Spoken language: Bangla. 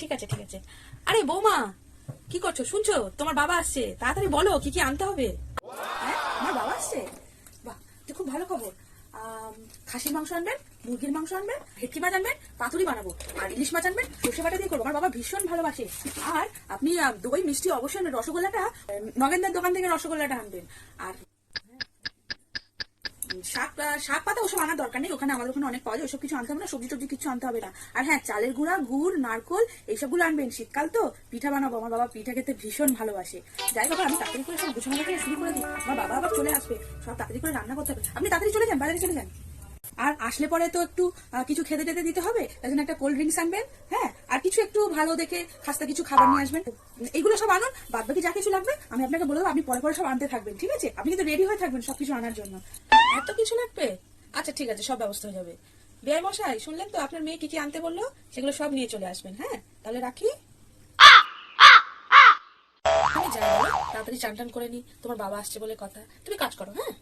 ঠিক আছে ঠিক আছে। আরে বৌমা, কি করছ? শুনছো? তোমার বাবা আসছে। তাড়াতাড়ি বলো, কি কি আনতে হবে? হ্যাঁ? আমার বাবা আসছে? বাহ খুব ভালো খবর। খাসির মাংস আনবেন, মুরগির মাংস আনবেন, ভেটকি মাছ আনবেন, পাতুরি বানাবো। আর ইলিশ মাছ আনবেন, সর্ষে বাটা দিয়ে করব। আমার বাবা ভীষণ ভালোবাসে। আর আপনি দই, মিষ্টি, অবশ্যই রসগোল্লাটা নগেন্দার দোকান থেকে রসগোল্লাটা আনবেন। আর শাক পাতা ওসব আনার দরকার নেই। ওখানে আমাদের ওখানে অনেক পাওয়া যায়, ওসব কিছু আনতে হবে না, সবজি টবজি কিছু আনতে হবে না। আর হ্যাঁ চালের গুঁড়া, গুড়, নারকোল, এইসবগুলো আনবেন। শীতকাল তো, পিঠা বানাবো। আমার বাবা পিঠা খেতে ভীষণ ভালোবাসে। যাই বাবা আমি তাড়াতাড়ি করে সব গুছানো থেকে শুরু করে দিই। আমার বাবা আবার চলে আসবে। সব তাড়াতাড়ি করে রান্না করতে হবে। আপনি তাড়াতাড়ি চলে যান, বাজারে চলে যান। আর আসলে পরে তো একটু কিছু খেতে টেতে দিতে হবে? তাই জন্য একটা কোল্ড ড্রিঙ্কস আনবেন হ্যাঁ? আর কিছু একটু ভালো দেখে খাস্তা কিছু খাবার নিয়ে আসবেন। এগুলো সব আনুন বাদ বাকি যা কিছু লাগবে আমি আপনাকে বলে দেবো, আপনি পরে পরে সব আনতে থাকবেন, ঠিক আছে? আপনি কিন্তু রেডি হয়ে থাকবেন সবকিছু আনার জন্য। এত কিছু লাগবে? আচ্ছা ঠিক আছে, সব ব্যবস্থা হয়ে যাবে। বিয়ার মশাই, শুনলেন তো আপনার মেয়ে কি কি আনতে বলল? সেগুলো সব নিয়ে চলে আসবেন হ্যাঁ? তাহলে রাখি। তাড়াতাড়ি চান টান করে নি। তোমার বাবা আসছে বলে কথা। তুমি কাজ করো হ্যাঁ?